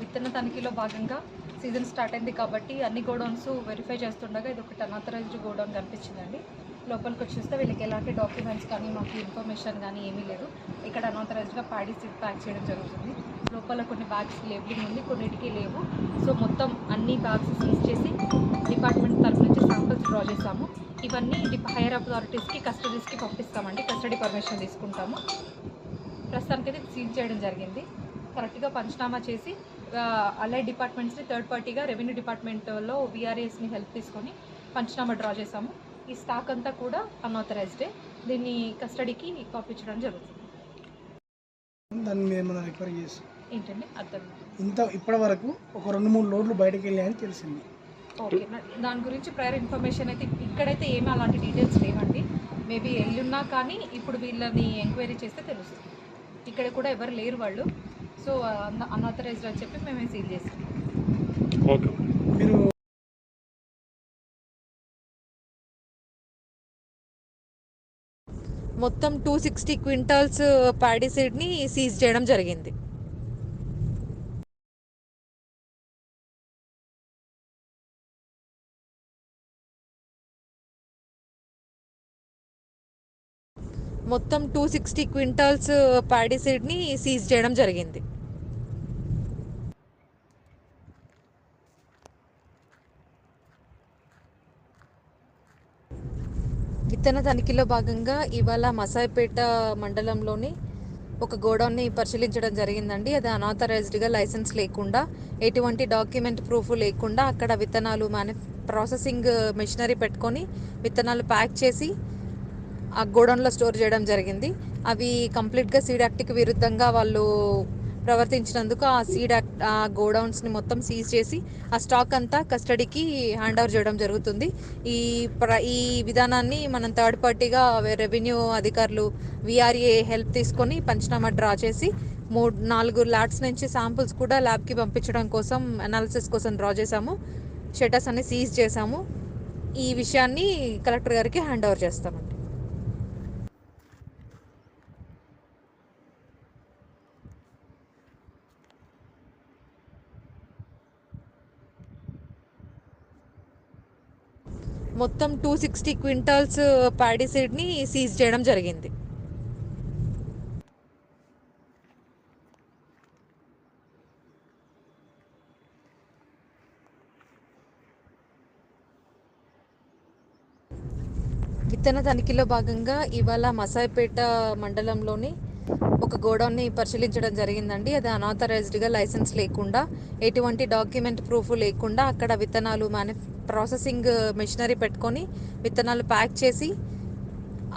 విత్తన తనిఖీలో భాగంగా season start అయింది కాబట్టి అన్ని గోడౌన్స్ వెరిఫై చేస్తుండగా ఇది ఒకటి అనాథరైజ్డ్ గోడౌన్ కనిపించిందండి. లోపలికి వచ్చి వీళ్ళకి ఎలాంటి డాక్యుమెంట్స్ కానీ మాకు ఇన్ఫర్మేషన్ కానీ ఏమీ లేదు. ఇక్కడ అనాథరైజ్డ్గా ప్యాడీ సీట్ ప్యాక్ చేయడం జరుగుతుంది. లోపల కొన్ని బ్యాగ్స్ లేబులింగ్ ఉంది కొన్నిటికి లేవు. సో మొత్తం అన్ని బ్యాగ్స్ సీజ్ చేసి డిపార్ట్మెంట్ తరఫు నుంచి శాంపిల్స్ డ్రా చేసాము ఇవన్నీ హైయర్ అథారిటీస్కి కస్టడీస్కి పంపిస్తామండి. కస్టడీ పర్మిషన్ తీసుకుంటాము. ప్రస్తుతానికి అయితే సీజ్ చేయడం జరిగింది. కరెక్ట్గా పంచనామా చేసి అలైడ్ డిపార్ట్మెంట్స్ని థర్డ్ పార్టీగా రెవెన్యూ డిపార్ట్మెంట్లో విఆర్ఏస్ని హెల్ప్ తీసుకొని పంచనామా డ్రా చేసాము ఈ స్టాక్ అంతా కూడా అన్ఆథరైజ్డే దీన్ని కస్టడీకి పంపించడం జరుగుతుంది. దాన్ని ఏమైనా చేసి ఏంటండి? అర్థం ఇంత ఇప్పటి వరకు ఒక రెండు మూడు లోడ్లు బయటకు వెళ్ళాయని తెలిసింది. ఓకే దాని గురించి ప్రయర్ ఇన్ఫర్మేషన్ అయితే ఇక్కడైతే ఏమీ అలాంటి డీటెయిల్స్ లేవండి. మేబీ వెళ్ళున్నా కానీ ఇప్పుడు వీళ్ళని ఎంక్వైరీ చేస్తే తెలుస్తుంది. ఇక్కడ కూడా ఎవరు లేరు వాళ్ళు. సో అన్ఆథరైజ్డ్ అని చెప్పి మేమే సీల్ చేసాం. ఓకే. మీరు మొత్తం టూ సిక్స్టీ క్వింటాల్స్ ప్యాడీ సీడ్ని సీజ్ చేయడం జరిగింది. మొత్తం టూ సిక్స్టీ క్వింటాల్స్ ప్యాడిసైడ్ని సీజ్ చేయడం జరిగింది. విత్తన తనిఖీలో భాగంగా ఇవాళ మసాయిపేట మండలంలోని ఒక గోడౌన్ని పరిశీలించడం జరిగిందండి. అది అనాథరైజ్డ్గా లైసెన్స్ లేకుండా ఎటువంటి డాక్యుమెంట్ ప్రూఫ్ లేకుండా అక్కడ విత్తనాలు మ్యాను ప్రాసెసింగ్ మెషినరీ పెట్టుకొని విత్తనాలు ప్యాక్ చేసి ఆ గోడౌన్లో స్టోర్ చేయడం జరిగింది. అవి కంప్లీట్గా సీడ్ యాక్ట్కి విరుద్ధంగా వాళ్ళు ప్రవర్తించినందుకు ఆ సీడ్ యాక్ట్ ఆ గోడౌన్స్ని మొత్తం సీజ్ చేసి ఆ స్టాక్ అంతా కస్టడీకి హ్యాండ్ ఓవర్ చేయడం జరుగుతుంది. ఈ ప్ర ఈ విధానాన్ని మనం థర్డ్ పార్టీగా రెవెన్యూ అధికారులు విఆర్ఏ హెల్ప్ తీసుకొని పంచనామా డ్రా చేసి మూడు నాలుగు ల్యాబ్స్ నుంచి శాంపుల్స్ కూడా ల్యాబ్కి పంపించడం కోసం అనాలిసిస్ కోసం డ్రా చేసాము షటర్స్ అన్ని సీజ్ చేసాము ఈ విషయాన్ని కలెక్టర్ గారికి హ్యాండ్ ఓవర్ చేస్తామండి. మొత్తం టూ సిక్స్టీ క్వింటాల్స్ ప్యాడీ సీడ్ని సీజ్ చేయడం జరిగింది. విత్తన తనిఖీలో భాగంగా ఇవాళ మసాయిపేట మండలంలోని ఒక గోడౌన్ని పరిశీలించడం జరిగిందండి. అది అనాథరైజ్డ్గా లైసెన్స్ లేకుండా ఎటువంటి డాక్యుమెంట్ ప్రూఫ్ లేకుండా అక్కడ విత్తనాలు మ్యాను ప్రాసెసింగ్ మెషినరీ పెట్టుకొని విత్తనాలు ప్యాక్ చేసి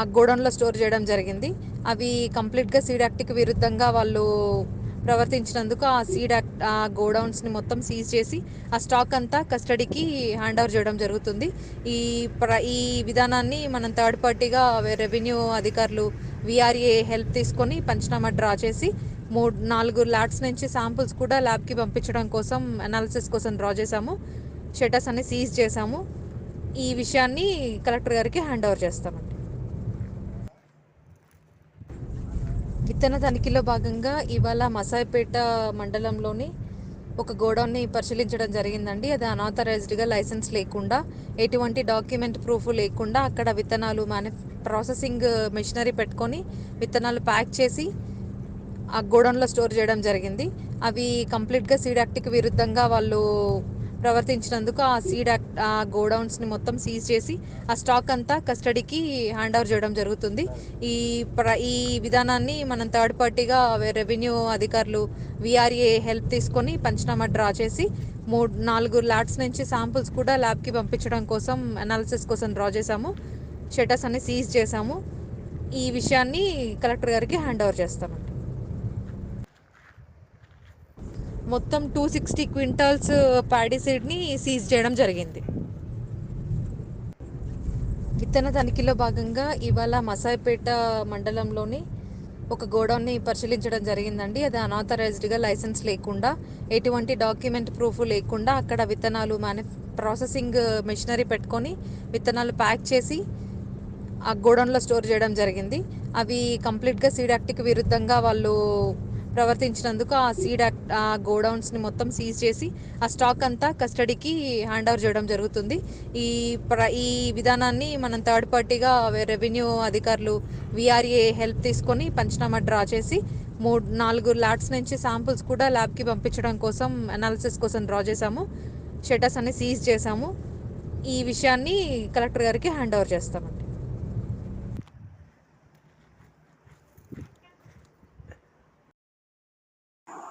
ఆ గోడౌన్లో స్టోర్ చేయడం జరిగింది. అవి కంప్లీట్గా సీడ్ యాక్ట్కి విరుద్ధంగా వాళ్ళు ప్రవర్తించినందుకు ఆ సీడ్ యాక్ట్ ఆ గోడౌన్స్ని మొత్తం సీజ్ చేసి ఆ స్టాక్ అంతా కస్టడీకి హ్యాండ్ ఓవర్ చేయడం జరుగుతుంది. ఈ ప్ర ఈ విధానాన్ని మనం థర్డ్ పార్టీగా రెవెన్యూ అధికారులు విఆర్ఏ హెల్ప్ తీసుకొని పంచనామా డ్రా చేసి మూడు నాలుగు ల్యాబ్స్ నుంచి శాంపుల్స్ కూడా ల్యాబ్కి పంపించడం కోసం అనాలిసిస్ కోసం డ్రా చేసాము షటర్స్ అన్ని సీజ్ చేసాము ఈ విషయాన్ని కలెక్టర్ గారికి హ్యాండ్ ఓవర్ చేస్తామండి. విత్తన తనిఖీలో భాగంగా ఇవాళ మసాయిపేట మండలంలోని ఒక గోడౌన్ని పరిశీలించడం జరిగిందండి. అది అనాథరైజ్డ్గా లైసెన్స్ లేకుండా ఎటువంటి డాక్యుమెంట్ ప్రూఫ్ లేకుండా అక్కడ విత్తనాలు మ్యాను ప్రాసెసింగ్ మెషినరీ పెట్టుకొని విత్తనాలు ప్యాక్ చేసి ఆ గోడౌన్లో స్టోర్ చేయడం జరిగింది. అవి కంప్లీట్గా సీడ్ యాక్ట్కి విరుద్ధంగా వాళ్ళు ప్రవర్తించినందుకు ఆ సీడ్ యాక్ట్ ఆ గోడౌన్స్ని మొత్తం సీజ్ చేసి ఆ స్టాక్ అంతా కస్టడీకి హ్యాండ్ ఓవర్ చేయడం జరుగుతుంది. ఈ ప్ర ఈ విధానాన్ని మనం థర్డ్ పార్టీగా రెవెన్యూ అధికారులు విఆర్ఏ హెల్ప్ తీసుకొని పంచనామా డ్రా చేసి మూడు నాలుగు ల్యాబ్స్ నుంచి శాంపుల్స్ కూడా ల్యాబ్కి పంపించడం కోసం అనాలిసిస్ కోసం డ్రా చేసాము షటర్స్ అన్ని సీజ్ చేసాము ఈ విషయాన్ని కలెక్టర్ గారికి హ్యాండ్ ఓవర్ చేస్తాము. మొత్తం టూ సిక్స్టీ క్వింటాల్స్ ప్యాడీ సీడ్ని సీజ్ చేయడం జరిగింది. విత్తన తనిఖీలో భాగంగా ఇవాళ మసాయిపేట మండలంలోని ఒక గోడౌన్ని పరిశీలించడం జరిగిందండి. అది అనాథరైజ్డ్గా లైసెన్స్ లేకుండా ఎటువంటి డాక్యుమెంట్ ప్రూఫ్ లేకుండా అక్కడ విత్తనాలు మ్యాను ప్రాసెసింగ్ uh, మెషినరీ పెట్టుకొని విత్తనాలు ప్యాక్ చేసి ఆ గోడౌన్లో స్టోర్ చేయడం జరిగింది. అవి కంప్లీట్గా సీడాక్టిక్ విరుద్ధంగా వాళ్ళు ప్రవర్తించినందుకు ఆ సీడ్ యాక్ట్ ఆ గోడౌన్స్ని మొత్తం సీజ్ చేసి ఆ స్టాక్ అంతా కస్టడీకి హ్యాండ్ ఓవర్ చేయడం జరుగుతుంది. ఈ ప్ర ఈ విధానాన్ని మనం థర్డ్ పార్టీగా రెవెన్యూ అధికారులు విఆర్ఏ హెల్ప్ తీసుకొని పంచనామా డ్రా చేసి మూడు నాలుగు ల్యాబ్స్ నుంచి శాంపుల్స్ కూడా ల్యాబ్కి పంపించడం కోసం అనాలిసిస్ కోసం డ్రా చేశాము. షటర్స్ అన్ని సీజ్ చేశాము. ఈ విషయాన్ని కలెక్టర్ గారికి హ్యాండ్ ఓవర్ చేస్తామండి.